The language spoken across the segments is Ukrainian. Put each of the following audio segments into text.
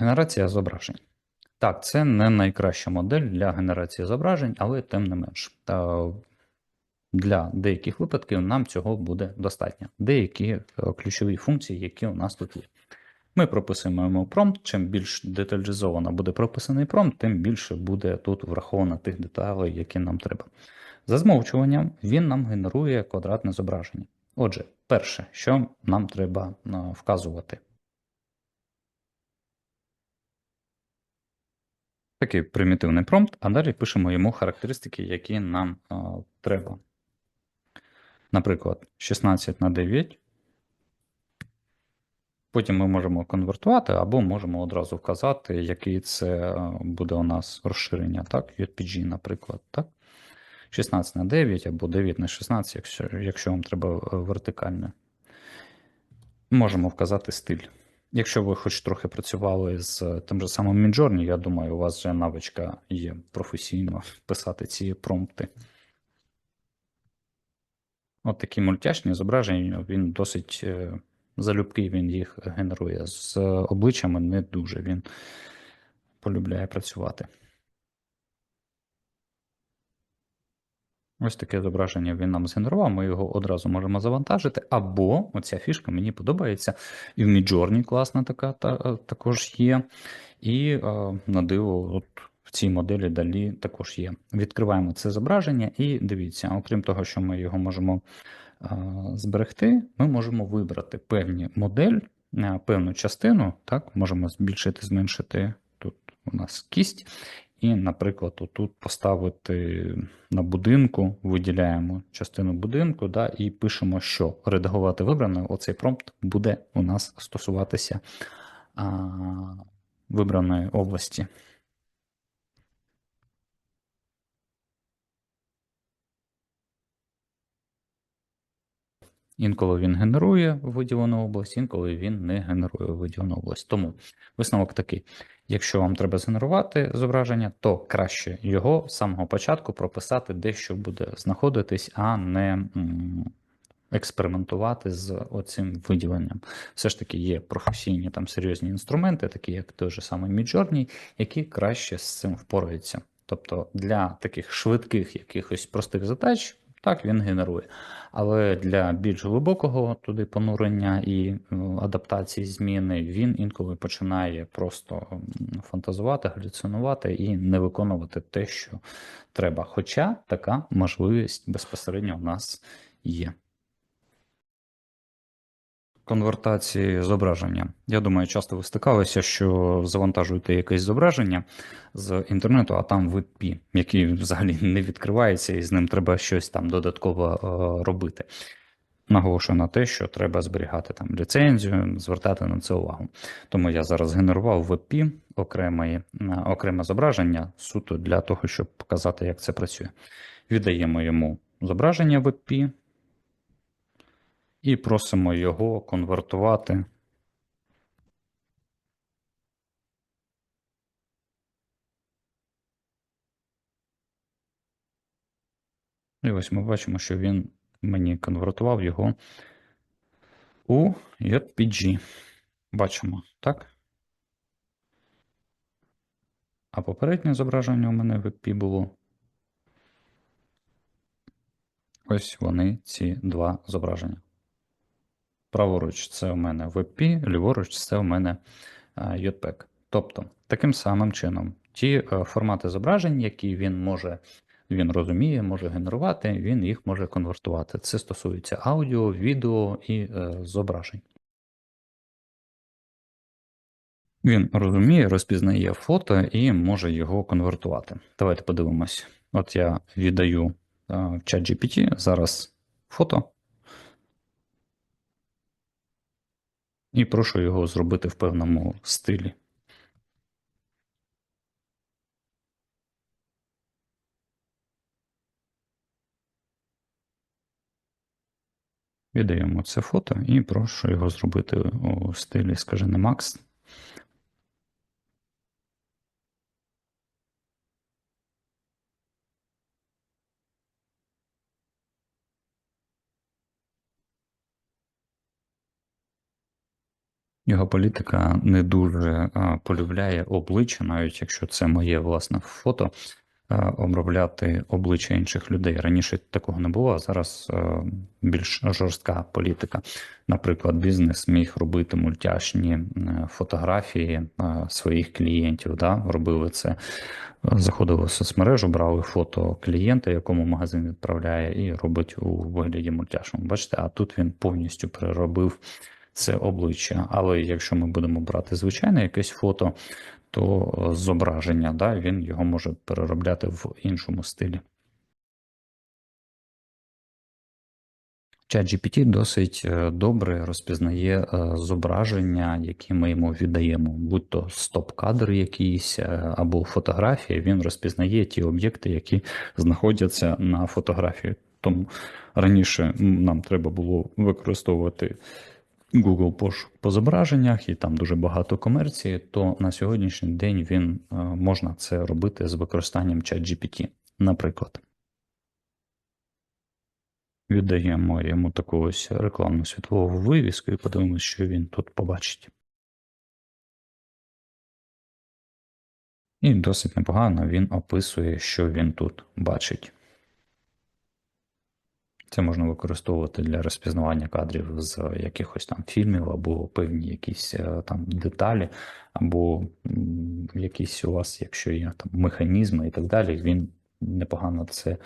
Генерація зображень. Так, це не найкраща модель для генерації зображень, але тим не менш. Та для деяких випадків нам цього буде достатньо. Деякі е, ключові функції, які у нас тут є. Ми прописуємо промпт. Чим більш деталізовано буде прописаний промпт, тим більше буде тут враховано тих деталей, які нам треба. За змовчуванням він нам генерує квадратне зображення. Отже, перше, що нам треба е, вказувати. Такий примітивний промпт, а далі пишемо йому характеристики, які нам е, треба. Наприклад, 16 на 9. Потім ми можемо конвертувати, або можемо одразу вказати, який це буде у нас розширення, так, UPG, наприклад, так? 16 на 9 або 9 на 16, якщо, якщо вам треба е, вертикальне. Можемо вказати стиль. Якщо ви хоч трохи працювали з тим же самим Міджорні, я думаю, у вас вже навичка є професійно писати ці промпти. От такі мультяшні зображення, він досить залюбкий залюбки він їх генерує. З обличчями не дуже він полюбляє працювати. Ось таке зображення він нам згенерував, ми його одразу можемо завантажити. Або оця фішка мені подобається. І в Midjourney класна така та, також є. І е, на диво, от в цій моделі далі також є. Відкриваємо це зображення, і дивіться, окрім того, що ми його можемо е, зберегти, ми можемо вибрати певні модель, е, певну частину. Так, Можемо збільшити, зменшити тут у нас кість. І, наприклад, тут поставити на будинку, виділяємо частину будинку, да, і пишемо, що редагувати вибране, оцей промпт буде у нас стосуватися а, вибраної області. Інколи він генерує виділену область, інколи він не генерує виділену область. Тому висновок такий: якщо вам треба згенерувати зображення, то краще його з самого початку прописати, де що буде знаходитись, а не експериментувати з оцим виділенням. Все ж таки є професійні там серйозні інструменти, такі як той же самий Midjourney, які краще з цим впораються. Тобто для таких швидких якихось простих задач. Так, він генерує. Але для більш глибокого туди понурення і адаптації зміни він інколи починає просто фантазувати, галюцинувати і не виконувати те, що треба. Хоча така можливість безпосередньо у нас є. Конвертації зображення. Я думаю, часто ви стикалися, що завантажуєте якесь зображення з інтернету, а там WebP, який взагалі не відкривається, і з ним треба щось там додатково е, робити. Наголошую на те, що треба зберігати там ліцензію, звертати на це увагу. Тому я зараз генерував WebP окреме, окреме зображення суто для того, щоб показати, як це працює. Віддаємо йому зображення WebP і просимо його конвертувати. І ось ми бачимо, що він мені конвертував його у JPG. Бачимо, так? А попереднє зображення у мене в WebP було. Ось вони, ці два зображення. Праворуч це у мене WebP, ліворуч це у мене JPEG. Тобто, таким самим чином, ті е, формати зображень, які він може, він розуміє, може генерувати, він їх може конвертувати. Це стосується аудіо, відео і е, зображень. Він розуміє, розпізнає фото і може його конвертувати. Давайте подивимось. От я віддаю е, в чат GPT зараз фото. І прошу його зробити в певному стилі. Віддаємо це фото і прошу його зробити у стилі, скажімо, Max. Його політика не дуже полюбляє обличчя, навіть якщо це моє власне фото, обробляти обличчя інших людей. Раніше такого не було, а зараз більш жорстка політика. Наприклад, бізнес міг робити мультяшні фотографії своїх клієнтів. Да? Робили це, заходили в соцмережу, брали фото клієнта, якому магазин відправляє, і робить у вигляді мультяшному. Бачите, а тут він повністю переробив це обличчя. Але якщо ми будемо брати звичайне якесь фото, то е, зображення, да, він його може переробляти в іншому стилі. ChatGPT досить е, добре розпізнає е, зображення, які ми йому віддаємо, будь то стоп-кадр якийсь або фотографія, він розпізнає ті об'єкти, які знаходяться на фотографії. Тому раніше нам треба було використовувати Google пошук по зображеннях, і там дуже багато комерції, то на сьогоднішній день він можна це робити з використанням ChatGPT, наприклад. Віддаємо йому таку ось рекламну світлову вивіску і подивимося, що він тут побачить. І досить непогано він описує, що він тут бачить. Це можна використовувати для розпізнавання кадрів з якихось там фільмів, або певні якісь е, там деталі, або якісь у вас, якщо є там механізми і так далі, він непогано це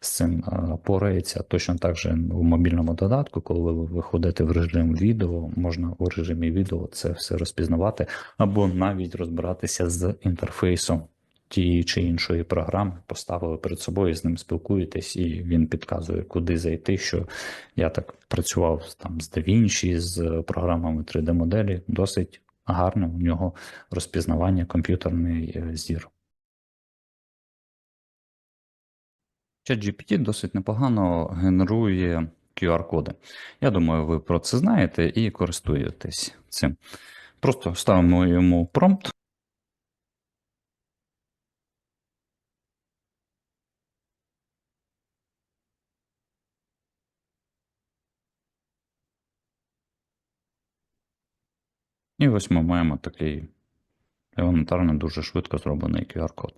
з цим порається. Точно так же у мобільному додатку, коли ви виходите в режим відео, можна у режимі відео це все розпізнавати, або навіть розбиратися з інтерфейсом тієї чи іншої програми, поставили перед собою, з ним спілкуєтесь, і він підказує, куди зайти. Що я так працював там з DaVinci, з програмами 3D-моделі, досить гарно у нього розпізнавання комп'ютерний е, зір. ChatGPT досить непогано генерує QR-коди. Я думаю, ви про це знаєте і користуєтесь цим. Просто ставимо йому промпт. І ось ми маємо такий елементарно дуже швидко зроблений QR-код.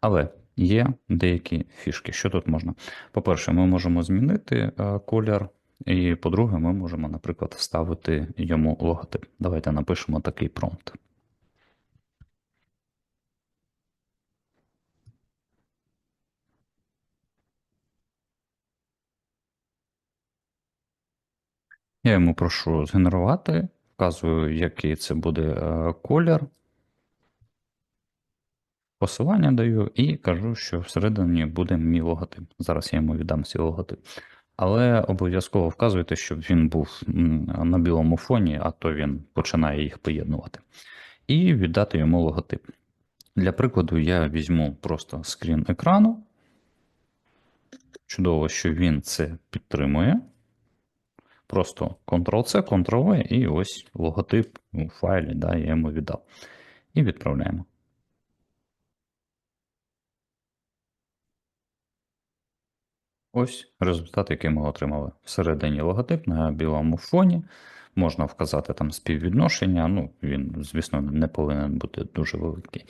Але є деякі фішки. Що тут можна? По-перше, ми можемо змінити е, колір, і по-друге, ми можемо, наприклад, вставити йому логотип. Давайте напишемо такий промпт. Я йому прошу згенерувати, вказую, який це буде е, колір. Посилання даю і кажу, що всередині буде мій логотип. Зараз я йому віддам свій логотип. Але обов'язково вказуйте, щоб він був на білому фоні, а то він починає їх поєднувати. І віддати йому логотип. Для прикладу, я візьму просто скрін екрану. Чудово, що він це підтримує. Просто Ctrl-C, Ctrl-V і ось логотип у файлі, да, я йому віддав. І відправляємо. Ось результат, який ми отримали. Всередині логотип на білому фоні. Можна вказати там співвідношення. Ну, він, звісно, не повинен бути дуже великий.